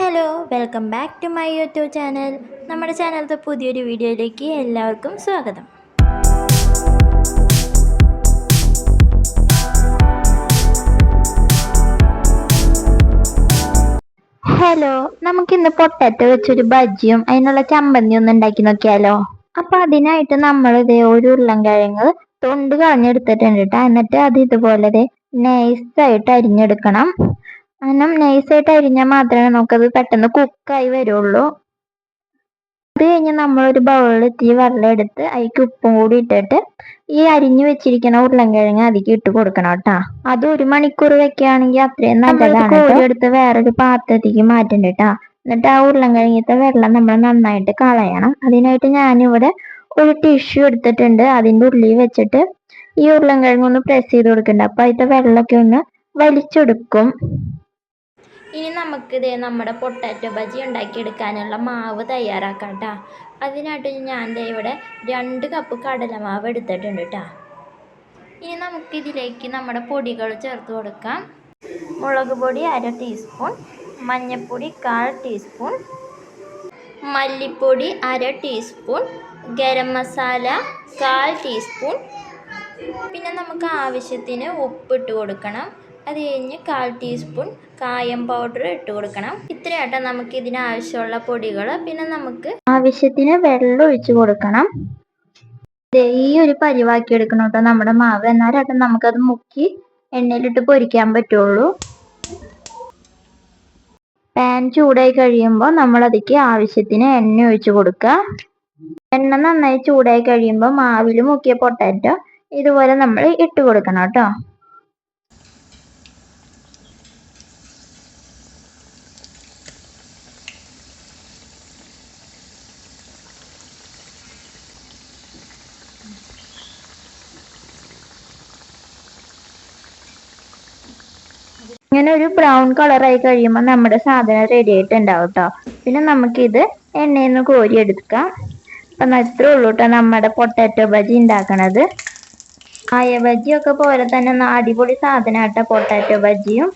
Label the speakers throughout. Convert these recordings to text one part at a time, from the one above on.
Speaker 1: Hello welcome back to my YouTube channel. നമ്മുടെ ചാനലിലെ പുതിയൊരു വീഡിയോയിലേക്ക് എല്ലാവർക്കും സ്വാഗതം. ഹലോ നമുക്കിന്ന് പൊട്ടറ്റ വെച്ചൊരു ബജ്ജിയും അതിനുള്ള ചമ്മന്തിയും ഒന്ന് ഉണ്ടാക്കി നോക്കിയാലോ? അപ്പൊ അതിനായിട്ട് നമ്മൾ ഇതേ ഒരു ഉരുളൻകിഴങ്ങ് തൊണ്ട് കളഞ്ഞെടുത്തിട്ടുണ്ട് കേട്ടോ എന്നിട്ട് അത് ഇതുപോലെ നൈസായിട്ട് അരിഞ്ഞെടുക്കണം. കാരണം നൈസായിട്ട് അരിഞ്ഞാൽ മാത്രമേ നമുക്കത് പെട്ടെന്ന് കുക്കായി വരുള്ളൂ. അത് കഴിഞ്ഞ് നമ്മളൊരു ബൗളിൽ ഇത്തിരി വെള്ളം എടുത്ത് അതിലേക്ക് ഉപ്പും കൂടി ഇട്ടിട്ട് ഈ അരിഞ്ഞു വെച്ചിരിക്കുന്ന ഉരുളൻകിഴങ്ങ് അതിലേക്ക് ഇട്ട് കൊടുക്കണം കേട്ടോ. അത് ഒരു മണിക്കൂർ വെക്കുകയാണെങ്കിൽ അത്രയും നല്ലതാണ് കോരി എടുത്ത് വേറൊരു പാത്രത്തേക്ക് മാറ്റണ്ട കേട്ടോ. എന്നിട്ട് ആ ഉരുളൻകിഴങ്ങിത്തെ വെള്ളം നമ്മൾ നന്നായിട്ട് കളയണം. അതിനായിട്ട് ഞാനിവിടെ ഒരു ടിഷ്യൂ എടുത്തിട്ടുണ്ട്. അതിന്റെ ഉള്ളിൽ വെച്ചിട്ട് ഈ ഉരുളൻകിഴങ്ങ് ഒന്ന് പ്രസ് ചെയ്ത് കൊടുക്കുന്നുണ്ട് അപ്പോൾ അതിന്റെ വെള്ളമൊക്കെ ഒന്ന് വലിച്ചെടുക്കും. ഇനി നമുക്കിത് നമ്മുടെ പൊട്ടാറ്റോ ബജി ഉണ്ടാക്കിയെടുക്കാനുള്ള മാവ് തയ്യാറാക്കാം കേട്ടോ അതിനായിട്ട് ഞാൻ ഇവിടെ രണ്ട് കപ്പ് കടലമാവ് എടുത്തിട്ടുണ്ട് കേട്ടോ ഇനി നമുക്കിതിലേക്ക് നമ്മുടെ പൊടികൾ ചേർത്ത് കൊടുക്കാം. മുളക് പൊടി അര ടീസ്പൂൺ മഞ്ഞൾപ്പൊടി കാൽ ടീസ്പൂൺ മല്ലിപ്പൊടി അര ടീസ്പൂൺ ഗരം മസാല കാൽ ടീസ്പൂൺ പിന്നെ നമുക്ക് ആവശ്യത്തിന് ഉപ്പിട്ട് കൊടുക്കണം. അത് കഴിഞ്ഞ് കാൽ ടീസ്പൂൺ കായം പൗഡർ ഇട്ട് കൊടുക്കണം. ഇത്രയാട്ടോ നമുക്ക് ഇതിനാവശ്യമുള്ള പൊടികൾ. പിന്നെ നമുക്ക് ആവശ്യത്തിന് വെള്ളം ഒഴിച്ച് കൊടുക്കണം. ഈ ഒരു പരിവാക്കി എടുക്കണം കേട്ടോ നമ്മുടെ മാവ്. എന്നാലും നമുക്കത് മുക്കി എണ്ണയിലിട്ട് പൊരിക്കാൻ പറ്റുള്ളൂ. പാൻ ചൂടായി കഴിയുമ്പോൾ നമ്മൾ അതിക്ക് ആവശ്യത്തിന് എണ്ണ ഒഴിച്ച് കൊടുക്കുക. എണ്ണ നന്നായി ചൂടായി കഴിയുമ്പോൾ മാവിൽ മുക്കിയ പൊട്ടാറ്റോ ഇതുപോലെ നമ്മൾ ഇട്ട് കൊടുക്കണം കേട്ടോ. ഇങ്ങനെ ഒരു ബ്രൗൺ കളറായി കഴിയുമ്പോൾ നമ്മുടെ സാധനം റെഡി ആയിട്ടുണ്ടാവും കേട്ടോ പിന്നെ നമുക്കിത് എണ്ണയിൽ നിന്ന് കോരി എടുക്കാം അപ്പം ഇത്രേ ഉള്ളൂ കേട്ടോ നമ്മുടെ പൊട്ടാറ്റോ ബജി ഉണ്ടാക്കണത് ആയ ബജിയൊക്കെ പോലെ തന്നെ അടിപൊളി സാധനമാട്ടോ പൊട്ടാറ്റോ ബജിയും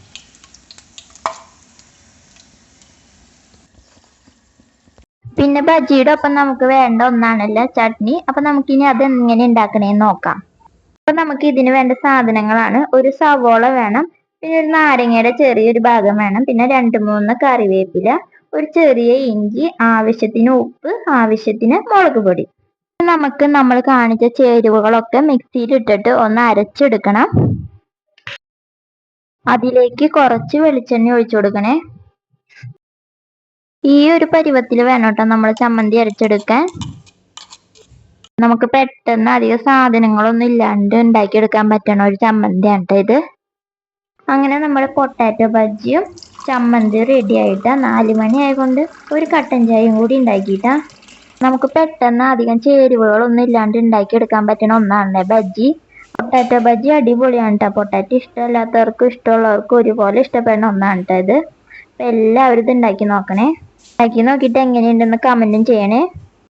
Speaker 1: പിന്നെ ബജിയുടെ ഒപ്പം നമുക്ക് വേണ്ട ഒന്നാണല്ലോ ചട്നി. അപ്പൊ നമുക്കിനി അത് എങ്ങനെ ഉണ്ടാക്കണേന്ന് നോക്കാം. അപ്പൊ നമുക്ക് ഇതിന് വേണ്ട സാധനങ്ങളാണ്. ഒരു സവോള വേണം. പിന്നെ ഒരു നാരങ്ങയുടെ ചെറിയൊരു ഭാഗം വേണം. പിന്നെ രണ്ട് മൂന്ന് കറിവേപ്പില ഒരു ചെറിയ ഇഞ്ചി ആവശ്യത്തിന് ഉപ്പ് ആവശ്യത്തിന് മുളക് പൊടി. നമുക്ക് നമ്മൾ കാണിച്ച ചേരുവകളൊക്കെ മിക്സിയിൽ ഇട്ടിട്ട് ഒന്ന് അരച്ചെടുക്കണം. അതിലേക്ക് കുറച്ച് വെളിച്ചെണ്ണ ഒഴിച്ചു കൊടുക്കണേ. ഈ ഒരു പരുവത്തിൽ വേണം കേട്ടോ നമ്മൾ ചമ്മന്തി അരച്ചെടുക്കാൻ. നമുക്ക് പെട്ടെന്ന് അധികം സാധനങ്ങളൊന്നും ഇല്ലാണ്ട് ഉണ്ടാക്കിയെടുക്കാൻ പറ്റണ ഒരു ചമ്മന്തിയാണ് കേട്ടോ ഇത്. അങ്ങനെ നമ്മുടെ പൊട്ടാറ്റോ ബജ്ജിയും ചമ്മന്തി റെഡി ആയിട്ടാ. നാല് മണി ആയതുകൊണ്ട് ഒരു കട്ടൻ ചായയും കൂടി ഉണ്ടാക്കിയിട്ടാ. നമുക്ക് പെട്ടെന്ന് അധികം ചേരുവകളൊന്നും ഇല്ലാണ്ട് ഉണ്ടാക്കിയെടുക്കാൻ പറ്റുന്ന ഒന്നാണ് ബജ്ജി. പൊട്ടാറ്റോ ബജ്ജി അടിപൊളിയാണ് കേട്ടോ പൊട്ടാറ്റോ ഇഷ്ടമല്ലാത്തവർക്കും ഇഷ്ടമുള്ളവർക്കും ഒരുപോലെ ഇഷ്ടപ്പെടുന്ന ഒന്നാണ് കേട്ടോ ഇത്. അപ്പം എല്ലാവരും ഇത് ഉണ്ടാക്കി നോക്കണേ. ഉണ്ടാക്കി നോക്കിയിട്ട് എങ്ങനെയുണ്ടെന്ന് കമന്റും ചെയ്യണേ.